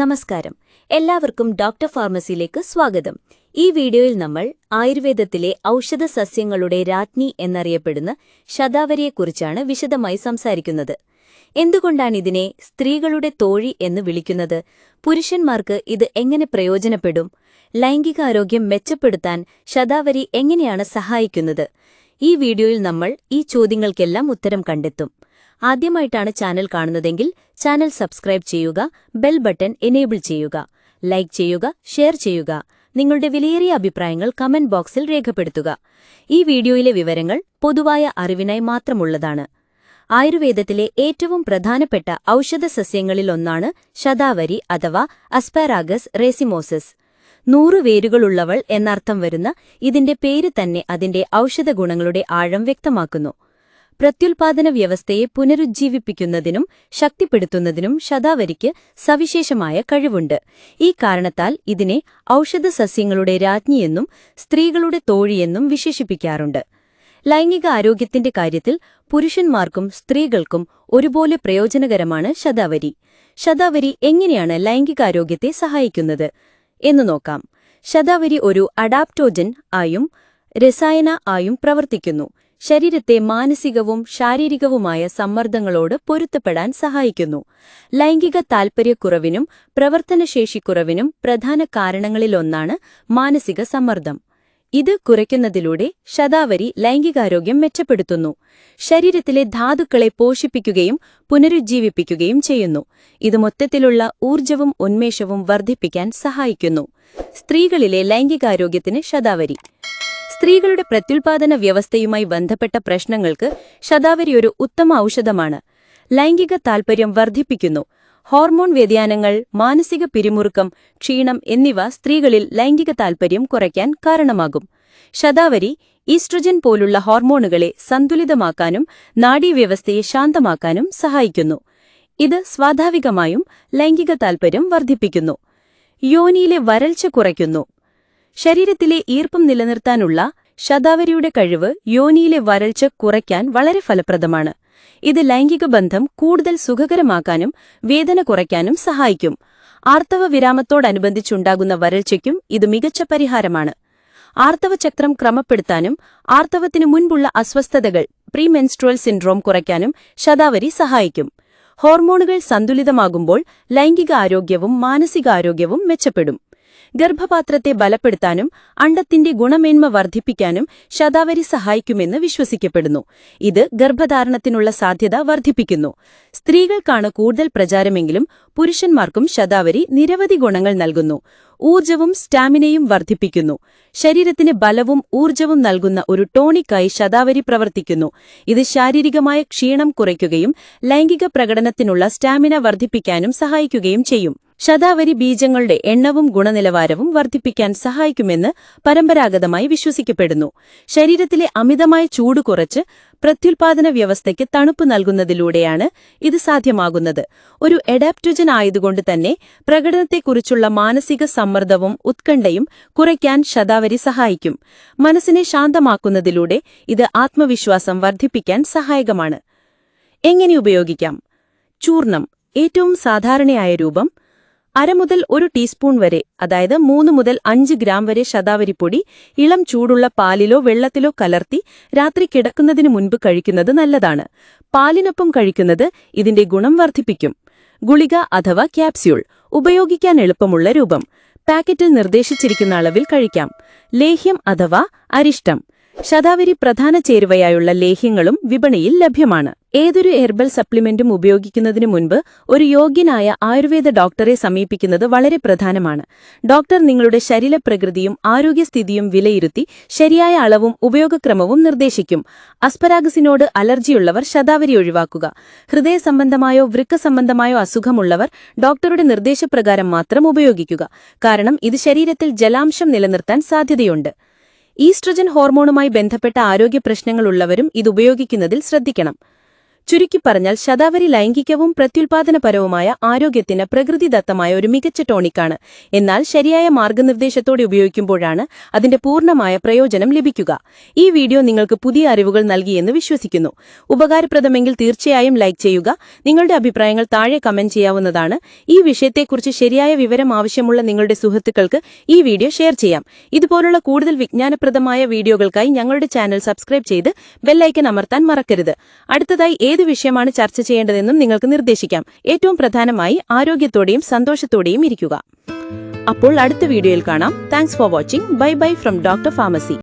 നമസ്കാരം. എല്ലാവർക്കും ഡോക്ടർ ഫാർമസിയിലേക്ക് സ്വാഗതം. ഈ വീഡിയോയിൽ നമ്മൾ ആയുർവേദത്തിലെ ഔഷധ സസ്യങ്ങളുടെ രാജ്ഞി എന്നറിയപ്പെടുന്ന ശതാവരിയെക്കുറിച്ചാണ് വിശദമായി സംസാരിക്കുന്നത്. എന്തുകൊണ്ടാണിതിനെ സ്ത്രീകളുടെ തോഴി എന്ന് വിളിക്കുന്നത്? പുരുഷന്മാർക്ക് ഇത് എങ്ങനെ പ്രയോജനപ്പെടും? ലൈംഗികാരോഗ്യം മെച്ചപ്പെടുത്താൻ ശതാവരി എങ്ങനെയാണ് സഹായിക്കുന്നത്? ഈ വീഡിയോയിൽ നമ്മൾ ഈ ചോദ്യങ്ങൾക്കെല്ലാം ഉത്തരം കണ്ടെത്തും. ആദ്യമായിട്ടാണ് ചാനൽ കാണുന്നതെങ്കിൽ ചാനൽ സബ്സ്ക്രൈബ് ചെയ്യുക ബെൽ ബട്ടൺ എനേബിൾ ചെയ്യുക ലൈക്ക് ചെയ്യുക ഷെയർ ചെയ്യുക. നിങ്ങളുടെ വിലയേറിയ അഭിപ്രായങ്ങൾ കമന്റ് ബോക്സിൽ രേഖപ്പെടുത്തുക. ഈ വീഡിയോയിലെ വിവരങ്ങൾ പൊതുവായ അറിവിനായി മാത്രമുള്ളതാണ്. ആയുർവേദത്തിലെ ഏറ്റവും പ്രധാനപ്പെട്ട ഔഷധ ഔഷധസസ്യങ്ങളിലൊന്നാണ് ശതാവരി അഥവാ അസ്പാരാഗസ് റേസിമോസസ്. നൂറ് വേരുകളുള്ളവൾ എന്നർത്ഥം വരുന്ന ഇതിന്റെ പേര് തന്നെ അതിന്റെ ഔഷധ ഔഷധഗുണങ്ങളുടെ ആഴം വ്യക്തമാക്കുന്നു. പ്രത്യുൽപാദന വ്യവസ്ഥയെ പുനരുജ്ജീവിപ്പിക്കുന്നതിനും ശക്തിപ്പെടുത്തുന്നതിനും ശതാവരിക്ക് സവിശേഷമായ കഴിവുണ്ട്. ഈ കാരണത്താൽ ഇതിനെ ഔഷധസസ്യങ്ങളുടെ രാജ്ഞിയെന്നും സ്ത്രീകളുടെ തോഴിയെന്നും വിശേഷിപ്പിക്കാറുണ്ട്. ലൈംഗിക ആരോഗ്യത്തിന്റെ കാര്യത്തിൽ പുരുഷന്മാർക്കും സ്ത്രീകൾക്കും ഒരുപോലെ പ്രയോജനകരമാണ് ശതാവരി. ശതാവരി എങ്ങനെയാണ് ലൈംഗികാരോഗ്യത്തെ സഹായിക്കുന്നത്? എന്നു നോക്കാം. ശതാവരി ഒരു അഡാപ്റ്റോജൻ ആയും രസായന ആയും പ്രവർത്തിക്കുന്നു. ശരീരത്തെ മാനസികവും ശാരീരികവുമായ സമ്മർദ്ദങ്ങളോട് പൊരുത്തപ്പെടാൻ സഹായിക്കുന്നു. ലൈംഗിക താൽപ്പര്യക്കുറവിനും പ്രവർത്തനശേഷിക്കുറവിനും പ്രധാന കാരണങ്ങളിലൊന്നാണ് മാനസിക സമ്മർദ്ദം. ഇത് കുറയ്ക്കുന്നതിലൂടെ ശതാവരി ലൈംഗികാരോഗ്യം മെച്ചപ്പെടുത്തുന്നു. ശരീരത്തിലെ ധാതുക്കളെ പോഷിപ്പിക്കുകയും പുനരുജ്ജീവിപ്പിക്കുകയും ചെയ്യുന്നു. ഇത് മൊത്തത്തിലുള്ള ഊർജവും ഉന്മേഷവും വർദ്ധിപ്പിക്കാൻ സഹായിക്കുന്നു. സ്ത്രീകളിലെ ലൈംഗികാരോഗ്യത്തിന് ശതാവരി. സ്ത്രീകളുടെ പ്രത്യുൽപാദന വ്യവസ്ഥയുമായി ബന്ധപ്പെട്ട പ്രശ്നങ്ങൾക്ക് ശതാവരി ഒരു ഉത്തമ ഔഷധമാണ്. ലൈംഗിക താൽപര്യം വർദ്ധിപ്പിക്കുന്നു. ഹോർമോൺ വ്യതിയാനങ്ങൾ മാനസിക പിരിമുറുക്കം ക്ഷീണം എന്നിവ സ്ത്രീകളിൽ ലൈംഗിക താൽപര്യം കുറയ്ക്കാൻ കാരണമാകും. ശതാവരി ഈസ്ട്രജൻ പോലുള്ള ഹോർമോണുകളെ സന്തുലിതമാക്കാനും നാഡീവ്യവസ്ഥയെ ശാന്തമാക്കാനും സഹായിക്കുന്നു. ഇത് സ്വാഭാവികമായും ലൈംഗിക താൽപര്യം വർദ്ധിപ്പിക്കുന്നു. യോനിയിലെ വരൾച്ച കുറയ്ക്കുന്നു. ശരീരത്തിലെ ഈർപ്പം നിലനിർത്താനുള്ള ശതാവരിയുടെ കഴിവ് യോനിയിലെ വരൾച്ച കുറയ്ക്കാൻ വളരെ ഫലപ്രദമാണ്. ഇത് ലൈംഗിക ബന്ധം കൂടുതൽ സുഖകരമാക്കാനും വേദന കുറയ്ക്കാനും സഹായിക്കും. ആർത്തവ വിരാമത്തോടനുബന്ധിച്ചുണ്ടാകുന്ന വരൾച്ചയ്ക്കും ഇത് മികച്ച പരിഹാരമാണ്. ആർത്തവചക്രം ക്രമപ്പെടുത്താനും ആർത്തവത്തിനു മുൻപുള്ള അസ്വസ്ഥതകൾ പ്രീമെൻസ്ട്രോൽ സിൻഡ്രോം കുറയ്ക്കാനും ശതാവരി സഹായിക്കും. ഹോർമോണുകൾ സന്തുലിതമാകുമ്പോൾ ലൈംഗിക ആരോഗ്യവും മാനസികാരോഗ്യവും മെച്ചപ്പെടും. ഗർഭപാത്രത്തെ ബലപ്പെടുത്താനും അണ്ടത്തിന്റെ ഗുണമേന്മ വർദ്ധിപ്പിക്കാനും ശതാവരി സഹായിക്കുമെന്ന് വിശ്വസിക്കപ്പെടുന്നു. ഇത് ഗർഭധാരണത്തിനുള്ള സാധ്യത വർദ്ധിപ്പിക്കുന്നു. സ്ത്രീകൾക്കാണ് കൂടുതൽ പ്രചാരമെങ്കിലും പുരുഷന്മാർക്കും ശതാവരി നിരവധി ഗുണങ്ങൾ നൽകുന്നു. ഊർജവും സ്റ്റാമിനയും വർദ്ധിപ്പിക്കുന്നു. ശരീരത്തിന് ബലവും ഊർജവും നൽകുന്ന ഒരു ടോണിക്കായി ശതാവരി പ്രവർത്തിക്കുന്നു. ഇത് ശാരീരികമായ ക്ഷീണം കുറയ്ക്കുകയും ലൈംഗിക പ്രകടനത്തിനുള്ള സ്റ്റാമിന വർദ്ധിപ്പിക്കാനും സഹായിക്കുകയും ചെയ്യും. ശതാവരി ബീജങ്ങളുടെ എണ്ണവും ഗുണനിലവാരവും വർദ്ധിപ്പിക്കാൻ സഹായിക്കുമെന്ന് പരമ്പരാഗതമായി വിശ്വസിക്കപ്പെടുന്നു. ശരീരത്തിലെ അമിതമായ ചൂട് കുറച്ച് പ്രത്യുൽപാദന വ്യവസ്ഥയ്ക്ക് തണുപ്പ് നൽകുന്നതിലൂടെയാണ് ഇത് സാധ്യമാകുന്നത്. ഒരു എഡാപ്റ്റോജൻ ആയതുകൊണ്ട് തന്നെ പ്രകടനത്തെക്കുറിച്ചുള്ള മാനസിക സമ്മർദ്ദവും ഉത്കണ്ഠയും കുറയ്ക്കാൻ ശതാവരി സഹായിക്കും. മനസ്സിനെ ശാന്തമാക്കുന്നതിലൂടെ ഇത് ആത്മവിശ്വാസം വർദ്ധിപ്പിക്കാൻ സഹായകമാണ്. എങ്ങനെ ഉപയോഗിക്കാം? ചൂർണം ഏറ്റവും സാധാരണയായ രൂപം അര മുതൽ ഒരു ടീസ്പൂൺ വരെ അതായത് മൂന്ന് മുതൽ അഞ്ച് ഗ്രാം വരെ ശതാവരിപ്പൊടി ഇളം ചൂടുള്ള പാലിലോ വെള്ളത്തിലോ കലർത്തി രാത്രി കിടക്കുന്നതിനു മുൻപ് കഴിക്കുന്നത് നല്ലതാണ്. പാലിനൊപ്പം കഴിക്കുന്നത് ഇതിന്റെ ഗുണം വർദ്ധിപ്പിക്കും. ഗുളിക അഥവാ ക്യാപ്സ്യൂൾ ഉപയോഗിക്കാൻ എളുപ്പമുള്ള രൂപം. പാക്കറ്റിൽ നിർദ്ദേശിച്ചിരിക്കുന്ന അളവിൽ കഴിക്കാം. ലേഹ്യം അഥവാ അരിഷ്ടം. ശതാവരി പ്രധാന ചേരുവയായുള്ള ലേഹ്യങ്ങളും വിപണിയിൽ ലഭ്യമാണ്. ഏതൊരു ഹെർബൽ സപ്ലിമെന്റും ഉപയോഗിക്കുന്നതിന് മുൻപ് ഒരു യോഗ്യനായ ആയുർവേദ ഡോക്ടറെ സമീപിക്കുന്നത് വളരെ പ്രധാനമാണ്. ഡോക്ടർ നിങ്ങളുടെ ശരീരപ്രകൃതിയും ആരോഗ്യസ്ഥിതിയും വിലയിരുത്തി ശരിയായ അളവും ഉപയോഗക്രമവും നിർദ്ദേശിക്കും. അസ്പരാഗസിനോട് അലർജിയുള്ളവർ ശതാവരി ഒഴിവാക്കുക. ഹൃദയ സംബന്ധമായോ വൃക്ക സംബന്ധമായോ അസുഖമുള്ളവർ ഡോക്ടറുടെ നിർദ്ദേശപ്രകാരം മാത്രം ഉപയോഗിക്കുക. കാരണം ഇത് ശരീരത്തിൽ ജലാംശം നിലനിർത്താൻ സാധ്യതയുണ്ട്. ഈസ്ട്രജൻ ഹോർമോണുമായി ബന്ധപ്പെട്ട ആരോഗ്യ പ്രശ്നങ്ങളുള്ളവരും ഇത് ഉപയോഗിക്കുന്നതിൽ ശ്രദ്ധിക്കണം. ചുരുക്കി പറഞ്ഞാൽ ശതാവരി ലൈംഗികവും പ്രത്യുൽപാദനപരവുമായ ആരോഗ്യത്തിന് പ്രകൃതിദത്തമായ ഒരു മികച്ച ടോണിക്കാണ്. എന്നാൽ ശരിയായ മാർഗനിർദ്ദേശത്തോടെ ഉപയോഗിക്കുമ്പോഴാണ് അതിന്റെ പൂർണമായ പ്രയോജനം ലഭിക്കുക. ഈ വീഡിയോ നിങ്ങൾക്ക് പുതിയ അറിവുകൾ നൽകിയെന്ന് വിശ്വസിക്കുന്നു. ഉപകാരപ്രദമെങ്കിൽ തീർച്ചയായും ലൈക്ക് ചെയ്യുക. നിങ്ങളുടെ അഭിപ്രായങ്ങൾ താഴെ കമന്റ് ചെയ്യാവുന്നതാണ്. ഈ വിഷയത്തെക്കുറിച്ച് ശരിയായ വിവരം ആവശ്യമുള്ള നിങ്ങളുടെ സുഹൃത്തുക്കൾക്ക് ഈ വീഡിയോ ഷെയർ ചെയ്യാം. ഇതുപോലുള്ള കൂടുതൽ വിജ്ഞാനപ്രദമായ വീഡിയോകൾക്കായി ഞങ്ങളുടെ ചാനൽ സബ്സ്ക്രൈബ് ചെയ്ത് ബെല്ലൈക്കൻ അമർത്താൻ മറക്കരുത്. അടുത്തതായി ഏത് വിഷയമാണ് ചർച്ച ചെയ്യേണ്ടതെന്നും നിങ്ങൾക്ക് നിർദ്ദേശിക്കാം. ഏറ്റവും പ്രധാനമായി ആരോഗ്യത്തോടെയും സന്തോഷത്തോടെയും ഇരിക്കുക. അപ്പോൾ അടുത്ത വീഡിയോയിൽ കാണാം. Thanks for watching bye bye from doctor pharmacy